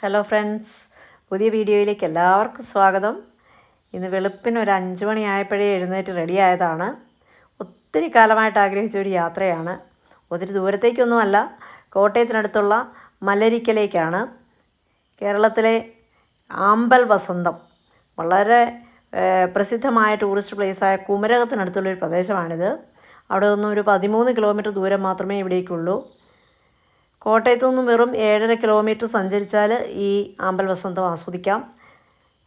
Hello friends പുതിയ വീഡിയോയിലേക്ക് എല്ലാവർക്കും സ്വാഗതം. ഇന്ന് വെളുപ്പിന് ഒരു അഞ്ച് മണിയായപ്പോഴേ എഴുന്നേറ്റ് റെഡിയായതാണ് ഒത്തിരി കാലമായിട്ട് ആഗ്രഹിച്ച ഒരു യാത്രയാണ്. ഒത്തിരി ദൂരത്തേക്കൊന്നുമല്ല കോട്ടയത്തിനടുത്തുള്ള മലരിക്കലേക്കാണ്. കേരളത്തിലെ ആമ്പൽ വസന്തം. വളരെ പ്രസിദ്ധമായ ടൂറിസ്റ്റ് പ്ലേസായ കുമരകത്തിനടുത്തുള്ളൊരു പ്രദേശമാണിത്. അവിടെ നിന്നും ഒരു പതിമൂന്ന് കിലോമീറ്റർ ദൂരം മാത്രമേ ഇവിടേക്കുള്ളൂ. കോട്ടയത്തു നിന്നും വെറും ഏഴര കിലോമീറ്റർ സഞ്ചരിച്ചാൽ ഈ ആമ്പൽ വസന്തം ആസ്വദിക്കാം.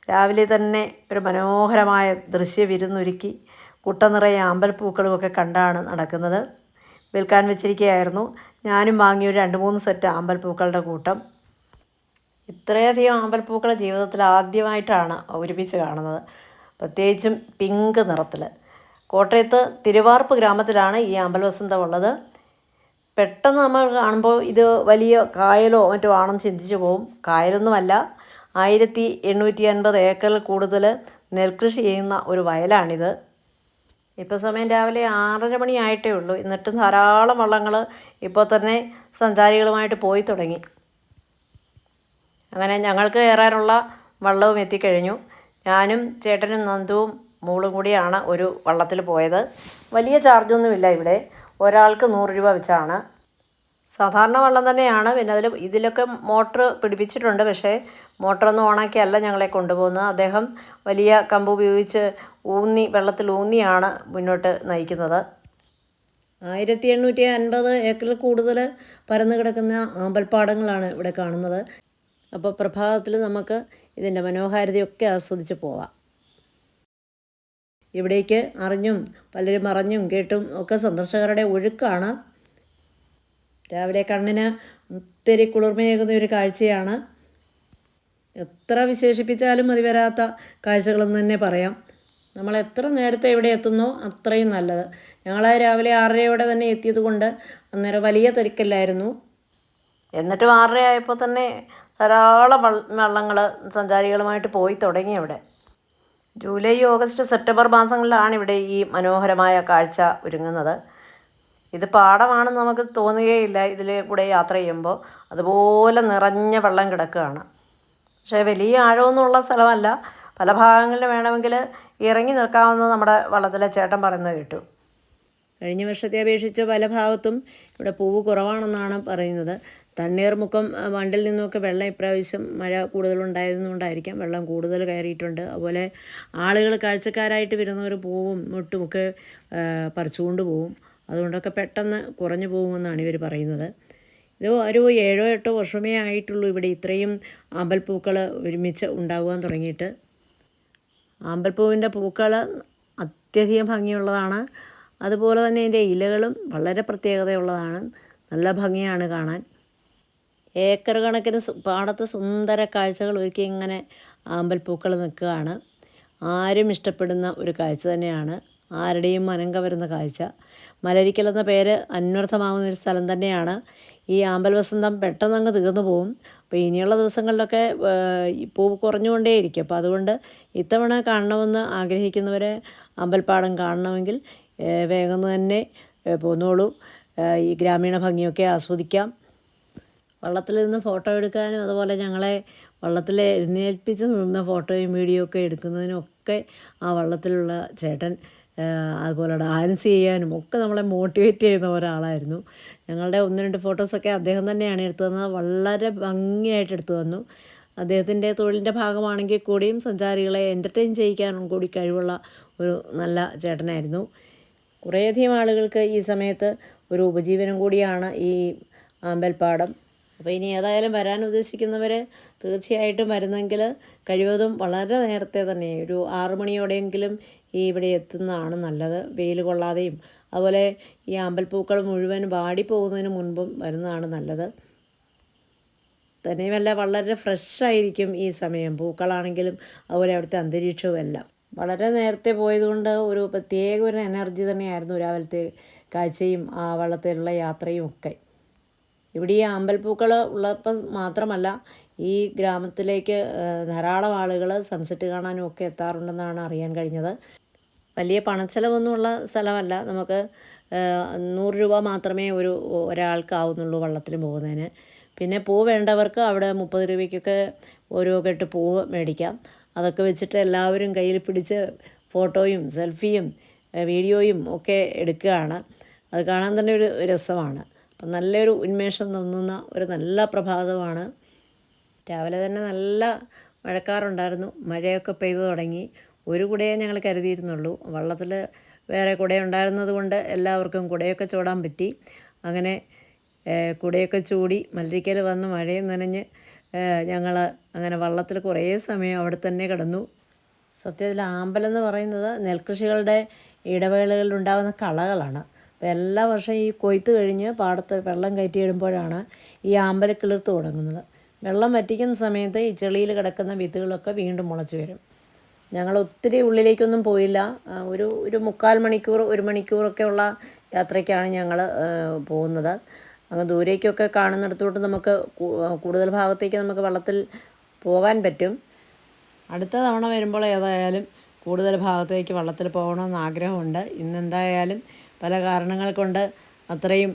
രാവിലെ തന്നെ ഒരു മനോഹരമായ ദൃശ്യ വിരുന്നൊരുക്കി കുട്ട നിറയെ ആമ്പൽപ്പൂക്കളുമൊക്കെ കണ്ടാണ് നടക്കുന്നത്. വിൽക്കാൻ വെച്ചിരിക്കുകയായിരുന്നു. ഞാനും വാങ്ങിയ ഒരു രണ്ട് മൂന്ന് സെറ്റ് ആമ്പൽ പൂക്കളുടെ കൂട്ടം. ഇത്രയധികം ആമ്പൽ പൂക്കൾ ജീവിതത്തിൽ ആദ്യമായിട്ടാണ് ഒരുമിച്ച് കാണുന്നത്. പ്രത്യേകിച്ചും പിങ്ക് നിറത്തിൽ കോട്ടയത്ത് തിരുവാർപ്പ് ഗ്രാമത്തിലാണ് ഈ ആമ്പൽ വസന്തം ഉള്ളത്. പെട്ടെന്ന് നമ്മൾ കാണുമ്പോൾ ഇത് വലിയ കായലോ മറ്റോ ആണെന്ന് ചിന്തിച്ചു പോകും. കായലൊന്നുമല്ല. ആയിരത്തി എണ്ണൂറ്റി അൻപത് ഏക്കറിൽ കൂടുതൽ നെൽകൃഷി ചെയ്യുന്ന ഒരു വയലാണിത്. ഇപ്പോൾ സമയം രാവിലെ ആറര മണിയായിട്ടേ ഉള്ളൂ. എന്നിട്ടും ധാരാളം വള്ളങ്ങൾ ഇപ്പോൾ തന്നെ സഞ്ചാരികളുമായിട്ട് പോയി തുടങ്ങി. അങ്ങനെ ഞങ്ങൾക്ക് കയറാനുള്ള വള്ളവും എത്തിക്കഴിഞ്ഞു. ഞാനും ചേട്ടനും നന്ദുവും മൂളും കൂടിയാണ് ഒരു വള്ളത്തിൽ പോയത്. വലിയ ചാർജൊന്നുമില്ല ഇവിടെ. ഒരാൾക്ക് നൂറ് രൂപ വെച്ചാണ്. സാധാരണ വെള്ളം തന്നെയാണ്. പിന്നെ അതിൽ ഇതിലൊക്കെ മോട്ടർ പിടിപ്പിച്ചിട്ടുണ്ട്. പക്ഷേ മോട്ടറൊന്നും ഓണാക്കിയല്ല ഞങ്ങളെ കൊണ്ടുപോകുന്നത്. അദ്ദേഹം വലിയ കമ്പ് ഉപയോഗിച്ച് ഊന്നി വെള്ളത്തിൽ ഊന്നിയാണ് മുന്നോട്ട് നയിക്കുന്നത്. ആയിരത്തി എണ്ണൂറ്റി അൻപത് ഏക്കറിൽ കൂടുതൽ പരന്നു കിടക്കുന്ന ആമ്പൽപ്പാടങ്ങളാണ് ഇവിടെ കാണുന്നത്. അപ്പോൾ പ്രഭാതത്തിൽ നമുക്ക് ഇതിന്റെ മനോഹാരിതയൊക്കെ ആസ്വദിച്ച് പോവാം. ഇവിടേക്ക് അറിഞ്ഞും പലരും അറിഞ്ഞും കേട്ടും ഒക്കെ സന്ദർശകരുടെ ഒഴുക്കാണ്. രാവിലെ കണ്ണിന് ഒത്തിരി കുളിർമയേകുന്ന ഒരു കാഴ്ചയാണ്. എത്ര വിശേഷിപ്പിച്ചാലും മതി വരാത്ത കാഴ്ചകളെന്ന് തന്നെ പറയാം. നമ്മൾ എത്ര നേരത്തെ ഇവിടെ എത്തുന്നോ അത്രയും നല്ലത്. ഞങ്ങൾ രാവിലെ ആറരയോടെ തന്നെ എത്തിയത് കൊണ്ട് അന്നേരം വലിയ തിരക്കില്ലായിരുന്നു. എന്നിട്ടും ആറര ആയപ്പോൾ തന്നെ ധാരാളം വള്ളങ്ങൾ സഞ്ചാരികളുമായിട്ട് പോയി തുടങ്ങി അവിടെ. ജൂലൈ ഓഗസ്റ്റ് സെപ്റ്റംബർ മാസങ്ങളിലാണ് ഇവിടെ ഈ മനോഹരമായ കാഴ്ച ഒരുങ്ങുന്നത്. ഇത് പാടമാണെന്ന് നമുക്ക് തോന്നുകയില്ല. ഇതിൽ കൂടെ യാത്ര ചെയ്യുമ്പോൾ അതുപോലെ നിറഞ്ഞ വെള്ളം കിടക്കുകയാണ്. പക്ഷേ വലിയ ആഴമൊന്നുമുള്ള സ്ഥലമല്ല. പല ഭാഗങ്ങളിൽ വേണമെങ്കിൽ ഇറങ്ങി നിൽക്കാമെന്ന് നമ്മുടെ വള്ളത്തിലെ ചേട്ടൻ പറയുന്നത് കേട്ടു. കഴിഞ്ഞ വർഷത്തെ അപേക്ഷിച്ച് പല ഭാഗത്തും ഇവിടെ പൂവ് കുറവാണെന്നാണ് പറയുന്നത്. തണ്ണീർമുക്കം ബണ്ടിൽ നിന്നൊക്കെ വെള്ളം ഇപ്രാവശ്യം മഴ കൂടുതലുണ്ടായതുകൊണ്ടായിരിക്കാം വെള്ളം കൂടുതൽ കയറിയിട്ടുണ്ട്. അതുപോലെ ആളുകൾ കാഴ്ചക്കാരായിട്ട് വരുന്നവർ പൂവും മുട്ടുമൊക്കെ പറിച്ചുകൊണ്ട് പോവും. അതുകൊണ്ടൊക്കെ പെട്ടെന്ന് കുറഞ്ഞു പോകുമെന്നാണ് ഇവർ പറയുന്നത്. ഇത് ഒരു ഏഴോ എട്ടോ വർഷമേ ആയിട്ടുള്ളൂ ഇവിടെ ഇത്രയും അമ്പൽപ്പൂക്കൾ ഒരുമിച്ച് ഉണ്ടാകുവാൻ തുടങ്ങിയിട്ട്. ആമ്പൽപ്പൂവിന്റെ പൂക്കൾ അത്യധികം ഭംഗിയുള്ളതാണ്. അതുപോലെ തന്നെ ഇതിന്റെ ഇലകളും വളരെ പ്രത്യേകതയുള്ളതാണ്. നല്ല ഭംഗിയാണ് കാണാൻ. ഏക്കർ കണക്കിന് പാടത്ത് സുന്ദര കാഴ്ചകൾ ഒരുക്കി ഇങ്ങനെ ആമ്പൽപ്പൂക്കൾ നിൽക്കുകയാണ്. ആരും ഇഷ്ടപ്പെടുന്ന ഒരു കാഴ്ച തന്നെയാണ്. ആരുടെയും മനം കവരുന്ന കാഴ്ച. മലരിക്കൽ എന്ന പേര് അന്വർത്ഥമാകുന്ന ഒരു സ്ഥലം തന്നെയാണ്. ഈ ആമ്പൽ വസന്തം പെട്ടെന്ന് അങ്ങ് തീർന്നു പോകും അപ്പോൾ ഇനിയുള്ള ദിവസങ്ങളിലൊക്കെ പൂ കുറഞ്ഞുകൊണ്ടേയിരിക്കും. അപ്പോൾ അതുകൊണ്ട് ഇത്തവണ കാണണമെന്ന് ആഗ്രഹിക്കുന്നവരെ അമ്പൽപ്പാടം കാണണമെങ്കിൽ വേഗം തന്നെ പോന്നോളൂ. ഈ ഗ്രാമീണ ഭംഗിയൊക്കെ ആസ്വദിക്കാം. വള്ളത്തിൽ നിന്ന് ഫോട്ടോ എടുക്കാനും അതുപോലെ ഞങ്ങളെ വള്ളത്തിൽ എഴുന്നേൽപ്പിച്ച് നിന്ന ഫോട്ടോയും വീഡിയോ ഒക്കെ എടുക്കുന്നതിനും ഒക്കെ ആ വള്ളത്തിലുള്ള ചേട്ടൻ അതുപോലെ ഡാൻസ് ചെയ്യാനും ഒക്കെ നമ്മളെ മോട്ടിവേറ്റ് ചെയ്യുന്ന ഒരാളായിരുന്നു. ഞങ്ങളുടെ ഒന്ന് രണ്ട് ഫോട്ടോസൊക്കെ അദ്ദേഹം തന്നെയാണ് എടുത്തു തന്നത്. വളരെ ഭംഗിയായിട്ട് എടുത്തു തന്നു. അദ്ദേഹത്തിന്റെ തൊഴിലിന്റെ ഭാഗമാണെങ്കിൽ കൂടിയും സഞ്ചാരികളെ എന്റർടൈൻ ചെയ്യിക്കാനും കൂടി കഴിവുള്ള ഒരു നല്ല ചേട്ടനായിരുന്നു. കുറേയധികം ആളുകൾക്ക് ഈ സമയത്ത് ഒരു ഉപജീവനം കൂടിയാണ് ഈ ആമ്പൽപ്പാടം അപ്പോൾ ഇനി ഏതായാലും വരാൻ ഉദ്ദേശിക്കുന്നവർ തീർച്ചയായിട്ടും വരുന്നെങ്കിൽ കഴിവതും വളരെ നേരത്തെ തന്നെ ഒരു ആറു മണിയോടെയെങ്കിലും ഈ ഇവിടെ എത്തുന്നതാണ് നല്ലത്. വെയിൽ കൊള്ളാതെയും അതുപോലെ ഈ അമ്പൽപ്പൂക്കൾ മുഴുവൻ വാടിപ്പോകുന്നതിന് മുൻപും വരുന്നതാണ് നല്ലത്. തന്നെയുമല്ല വളരെ ഫ്രഷായിരിക്കും ഈ സമയം. പൂക്കളാണെങ്കിലും അതുപോലെ അവിടുത്തെ അന്തരീക്ഷവും എല്ലാം. വളരെ നേരത്തെ പോയതുകൊണ്ട് ഒരു പ്രത്യേക ഒരു എനർജി തന്നെയായിരുന്നു രാവിലത്തെ കാഴ്ചയും ആ വള്ളത്തിലുള്ള യാത്രയും ഒക്കെ. ഇവിടെ ഈ അമ്പൽപ്പൂക്കൾ ഉള്ളപ്പോൾ മാത്രമല്ല ഈ ഗ്രാമത്തിലേക്ക് ധാരാളം ആളുകൾ സൺസെറ്റ് കാണാനും ഒക്കെ എത്താറുണ്ടെന്നാണ് അറിയാൻ കഴിഞ്ഞത്. വലിയ പണച്ചെലവൊന്നുമുള്ള സ്ഥലമല്ല. നമുക്ക് നൂറ് രൂപ മാത്രമേ ഒരു ഒരാൾക്കാവുന്നുള്ളൂ വള്ളത്തിൽ പോകുന്നതിന്. പിന്നെ പൂ വേണ്ടവർക്ക് അവിടെ മുപ്പത് രൂപയ്ക്കൊക്കെ ഓരോ കെട്ട് പൂവ് മേടിക്കാം. അതൊക്കെ വെച്ചിട്ട് എല്ലാവരും കയ്യിൽ പിടിച്ച് ഫോട്ടോയും സെൽഫിയും വീഡിയോയും ഒക്കെ എടുക്കുകയാണ്. അത് കാണാൻ തന്നെ ഒരു രസമാണ്. അപ്പം നല്ലൊരു ഉന്മേഷം തോന്നുന്ന ഒരു നല്ല പ്രഭാതമാണ്. രാവിലെ തന്നെ നല്ല മഴക്കാറുണ്ടായിരുന്നു. മഴയൊക്കെ പെയ്തു തുടങ്ങി. ഒരു കുടയേ ഞങ്ങൾ കരുതിയിരുന്നുള്ളൂ. വള്ളത്തിൽ വേറെ കുടയുണ്ടായിരുന്നത് കൊണ്ട് എല്ലാവർക്കും കുടയൊക്കെ ചൂടാൻ പറ്റി. അങ്ങനെ കുടയൊക്കെ ചൂടി മല്ലരിക്കൽ വന്ന് മഴയും നനഞ്ഞ് ഞങ്ങൾ അങ്ങനെ വള്ളത്തിൽ കുറേ സമയം അവിടെ തന്നെ കിടന്നു. സത്യത്തിൽ ആമ്പലെന്ന് പറയുന്നത് നെൽകൃഷികളുടെ ഇടവേളകളിൽ ഉണ്ടാകുന്ന കളകളാണ്. അപ്പോൾ എല്ലാ വർഷവും ഈ കൊയ്ത്ത് കഴിഞ്ഞ് പാടത്ത് വെള്ളം കയറ്റിയിടുമ്പോഴാണ് ഈ ആമ്പലക്കിളിർത്ത് തുടങ്ങുന്നത്. വെള്ളം വറ്റിക്കുന്ന സമയത്ത് ഈ ചെളിയിൽ കിടക്കുന്ന വിത്തുകളൊക്കെ വീണ്ടും മുളച്ച് വരും. ഞങ്ങൾ ഒത്തിരി ഉള്ളിലേക്കൊന്നും പോയില്ല. ഒരു ഒരു മുക്കാൽ മണിക്കൂർ ഒരു മണിക്കൂറൊക്കെ ഉള്ള യാത്രയ്ക്കാണ് ഞങ്ങൾ പോകുന്നത്. അങ്ങ് ദൂരേക്കൊക്കെ കാണുന്നിടത്തോട്ട് നമുക്ക് കൂടുതൽ ഭാഗത്തേക്ക് നമുക്ക് വെള്ളത്തിൽ പോകാൻ പറ്റും. അടുത്ത തവണ വരുമ്പോൾ ഏതായാലും കൂടുതൽ ഭാഗത്തേക്ക് വള്ളത്തിൽ പോകണമെന്ന് ആഗ്രഹമുണ്ട്. ഇന്നെന്തായാലും പല കാരണങ്ങൾ കൊണ്ട് അത്രയും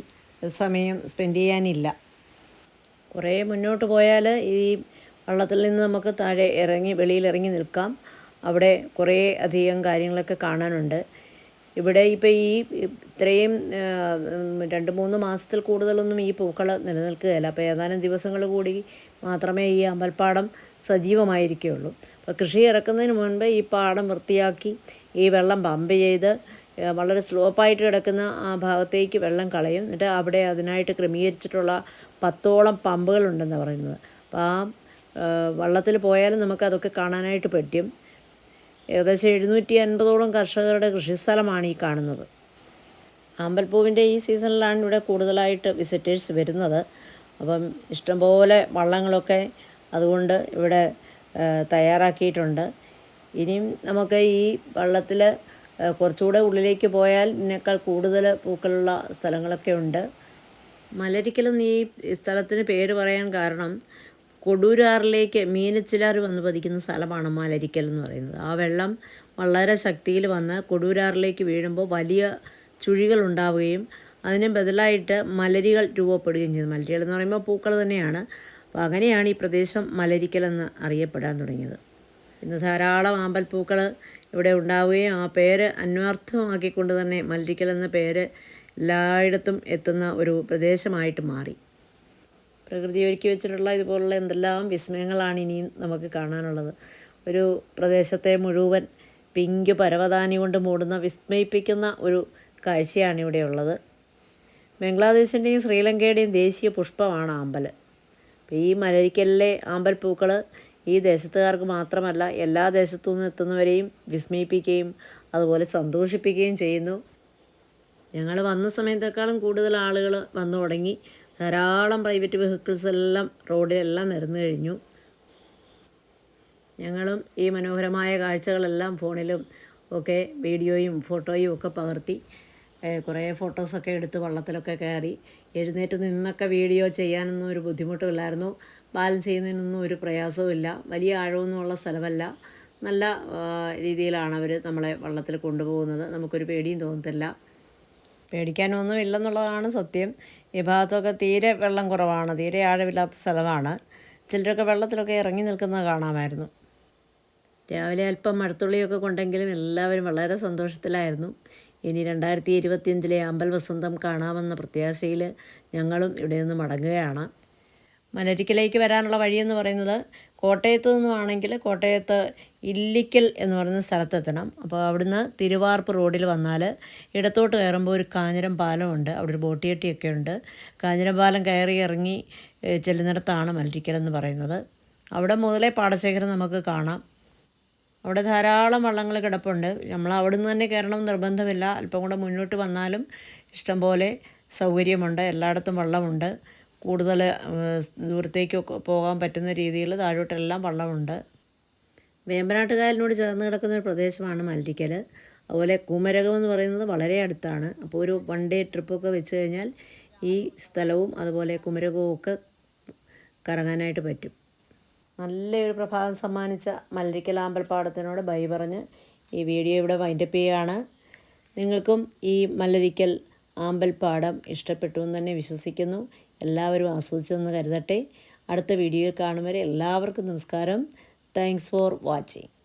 സമയം സ്പെൻഡ് ചെയ്യാനില്ല. കുറേ മുന്നോട്ട് പോയാൽ ഈ വള്ളത്തിൽ നിന്ന് നമുക്ക് താഴെ ഇറങ്ങി വെളിയിൽ ഇറങ്ങി നിൽക്കാം. അവിടെ കുറേ അധികം കാര്യങ്ങളൊക്കെ കാണാനുണ്ട്. ഇവിടെ ഇപ്പോൾ ഈ ഇത്രയും രണ്ട് മൂന്ന് മാസത്തിൽ കൂടുതലൊന്നും ഈ പൂക്കൾ നിലനിൽക്കുകയില്ല. അപ്പോൾ ഏതാനും ദിവസങ്ങൾ കൂടി മാത്രമേ ഈ അമ്പൽപ്പാടം സജീവമായിരിക്കുകയുള്ളൂ. അപ്പോൾ കൃഷി ഇറക്കുന്നതിന് മുൻപ് ഈ പാടം വൃത്തിയാക്കി ഈ വെള്ളം പമ്പ് ചെയ്ത് വളരെ സ്ലോപ്പായിട്ട് കിടക്കുന്ന ആ ഭാഗത്തേക്ക് വെള്ളം കളയും. എന്നിട്ട് അവിടെ അതിനായിട്ട് ക്രമീകരിച്ചിട്ടുള്ള പത്തോളം പമ്പുകളുണ്ടെന്നാണ് പറയുന്നത്. അപ്പോൾ ആ വള്ളത്തിൽ പോയാലും നമുക്കതൊക്കെ കാണാനായിട്ട് പറ്റും. ഏകദേശം എഴുന്നൂറ്റി അൻപതോളം കർഷകരുടെ കൃഷിസ്ഥലമാണ് ഈ കാണുന്നത്. അമ്പൽപ്പൂവിന്റെ ഈ സീസണിലാണ് ഇവിടെ കൂടുതലായിട്ട് വിസിറ്റേഴ്സ് വരുന്നത്. അപ്പം ഇഷ്ടംപോലെ വള്ളങ്ങളൊക്കെ അതുകൊണ്ട് ഇവിടെ തയ്യാറാക്കിയിട്ടുണ്ട്. ഇനിയും നമുക്ക് ഈ വള്ളത്തിൽ കുറച്ചുകൂടെ ഉള്ളിലേക്ക് പോയാൽ ഇതിനേക്കാൾ കൂടുതൽ പൂക്കളുള്ള സ്ഥലങ്ങളൊക്കെ ഉണ്ട്. മലരിക്കലെന്ന് ഈ സ്ഥലത്തിന് പേര് പറയാൻ കാരണം കൊടൂരാറിലേക്ക് മീനച്ചിലാർ വന്ന് പതിക്കുന്ന സ്ഥലമാണ് മലരിക്കൽ എന്ന് പറയുന്നത്. ആ വെള്ളം വളരെ ശക്തിയിൽ വന്ന് കൊടൂരാറിലേക്ക് വീഴുമ്പോൾ വലിയ ചുഴികൾ ഉണ്ടാവുകയും അതിന് ബദലായിട്ട് മലരികൾ രൂപപ്പെടുകയും ചെയ്തു. മലരികൾ എന്ന് പറയുമ്പോൾ പൂക്കൾ തന്നെയാണ്. അപ്പോൾ അങ്ങനെയാണ് ഈ പ്രദേശം മലരിക്കൽ എന്ന് അറിയപ്പെടാൻ തുടങ്ങിയത്. ഇന്ന് ധാരാളം ആമ്പൽപ്പൂക്കൾ ഇവിടെ ഉണ്ടാവുകയും ആ പേര് അന്വർത്ഥമാക്കിക്കൊണ്ട് തന്നെ മല്ലിക്കൽ എന്ന പേര് എല്ലായിടത്തും എത്തുന്ന ഒരു പ്രദേശമായിട്ട് മാറി. പ്രകൃതി ഒരുക്കി വെച്ചിട്ടുള്ള ഇതുപോലുള്ള എന്തെല്ലാം വിസ്മയങ്ങളാണ് ഇനിയും നമുക്ക് കാണാനുള്ളത്. ഒരു പ്രദേശത്തെ മുഴുവൻ പിങ്ക് പരവതാനി കൊണ്ട് മൂടുന്ന വിസ്മയിപ്പിക്കുന്ന ഒരു കാഴ്ചയാണ് ഇവിടെ ഉള്ളത്. ബംഗ്ലാദേശിന്റെയും ശ്രീലങ്കയുടെയും ദേശീയ പുഷ്പമാണ് ആമ്പൽ അപ്പോൾ ഈ മലരിക്കലിലെ ആമ്പൽ പൂക്കൾ ഈ ദേശത്തുകാർക്ക് മാത്രമല്ല എല്ലാ ദേശത്തു നിന്ന് എത്തുന്നവരെയും വിസ്മയിപ്പിക്കുകയും അതുപോലെ സന്തോഷിപ്പിക്കുകയും ചെയ്യുന്നു. ഞങ്ങൾ വന്ന സമയത്തേക്കാളും കൂടുതൽ ആളുകൾ വന്നു തുടങ്ങി. ധാരാളം പ്രൈവറ്റ് വെഹിക്കിൾസ് എല്ലാം റോഡിലെല്ലാം നിരന്നു കഴിഞ്ഞു. ഞങ്ങളും ഈ മനോഹരമായ കാഴ്ചകളെല്ലാം ഫോണിലും ഒക്കെ വീഡിയോയും ഫോട്ടോയും ഒക്കെ പകർത്തി. കുറേ ഫോട്ടോസൊക്കെ എടുത്ത് വള്ളത്തിലൊക്കെ കയറി. എഴുന്നേറ്റ് നിന്നൊക്കെ വീഡിയോ ചെയ്യാനൊന്നും ഒരു ബുദ്ധിമുട്ടുമില്ലായിരുന്നു. ബാലൻസ് ചെയ്യുന്നതിനൊന്നും ഒരു പ്രയാസവുമില്ല വലിയ ആഴമൊന്നുമുള്ള സ്ഥലമല്ല. നല്ല രീതിയിലാണ് അവർ നമ്മളെ വള്ളത്തിൽ കൊണ്ടുപോകുന്നത്. നമുക്കൊരു പേടിയും തോന്നത്തില്ല. പേടിക്കാനൊന്നും ഇല്ലെന്നുള്ളതാണ് സത്യം. ഈ ഭാഗത്തൊക്കെ തീരെ വെള്ളം കുറവാണ്. തീരെ ആഴമില്ലാത്ത സ്ഥലമാണ്. ചിലരൊക്കെ വെള്ളത്തിലൊക്കെ ഇറങ്ങി നിൽക്കുന്നത് കാണാമായിരുന്നു. രാവിലെ അല്പം മഴത്തുള്ളിയൊക്കെ കൊണ്ടെങ്കിലും എല്ലാവരും വളരെ സന്തോഷത്തിലായിരുന്നു. ഇനി രണ്ടായിരത്തി ഇരുപത്തിയഞ്ചിലെ അമ്പൽ വസന്തം കാണാമെന്ന പ്രത്യാശയിൽ ഞങ്ങളും ഇവിടെ നിന്ന് മടങ്ങുകയാണ്. മലരിക്കലേക്ക് വരാനുള്ള വഴിയെന്ന് പറയുന്നത് കോട്ടയത്ത് നിന്നുമാണെങ്കിൽ കോട്ടയത്ത് ഇല്ലിക്കൽ എന്ന് പറയുന്ന സ്ഥലത്തെത്തണം. അപ്പോൾ അവിടുന്ന് തിരുവാർപ്പ് റോഡിൽ വന്നാൽ ഇടത്തോട്ട് കയറുമ്പോൾ ഒരു കാഞ്ഞിരം പാലമുണ്ട്. അവിടെ ഒരു ബോട്ടിയെട്ടിയൊക്കെ ഉണ്ട്. കാഞ്ഞിരം പാലം കയറി ഇറങ്ങി ചെല്ലുന്നിടത്താണ് മലരിക്കൽ എന്ന് പറയുന്നത്. അവിടെ മുതലേ പാടശേഖരം നമുക്ക് കാണാം. അവിടെ ധാരാളം വള്ളങ്ങൾ കിടപ്പുണ്ട്. നമ്മൾ അവിടെ നിന്ന് തന്നെ കയറണം നിർബന്ധമില്ല. അല്പം കൂടെ മുന്നോട്ട് വന്നാലും ഇഷ്ടംപോലെ സൗകര്യമുണ്ട്. എല്ലായിടത്തും വള്ളമുണ്ട്. കൂടുതൽ ദൂരത്തേക്കൊക്കെ പോകാൻ പറ്റുന്ന രീതിയിൽ താഴോട്ടെല്ലാം വള്ളമുണ്ട്. വേമ്പനാട്ടുകായലിനോട് ചേർന്ന് കിടക്കുന്ന ഒരു പ്രദേശമാണ് മല്ലിക്കൽ. അതുപോലെ കുമരകം എന്ന് പറയുന്നത് വളരെ അടുത്താണ്. അപ്പോൾ ഒരു വൺ ഡേ ട്രിപ്പൊക്കെ വെച്ച് കഴിഞ്ഞാൽ ഈ സ്ഥലവും അതുപോലെ കുമരകവും ഒക്കെ കറങ്ങാനായിട്ട് പറ്റും. നല്ലൊരു പ്രഭാതം സമ്മാനിച്ച മല്ലിക്കൽ ആമ്പൽപ്പാടത്തിനോട് ബൈ പറഞ്ഞ് ഈ വീഡിയോ ഇവിടെ വൈൻഡപ്പ് ചെയ്യുകയാണ്. നിങ്ങൾക്കും ഈ മല്ലരിക്കൽ ആമ്പൽപ്പാടം ഇഷ്ടപ്പെട്ടു എന്ന് തന്നെ വിശ്വസിക്കുന്നു. എല്ലാവരും ആസ്വദിച്ചതെന്ന് കരുതട്ടെ. അടുത്ത വീഡിയോ കാണും വരെ എല്ലാവർക്കും നമസ്കാരം. Thanks for watching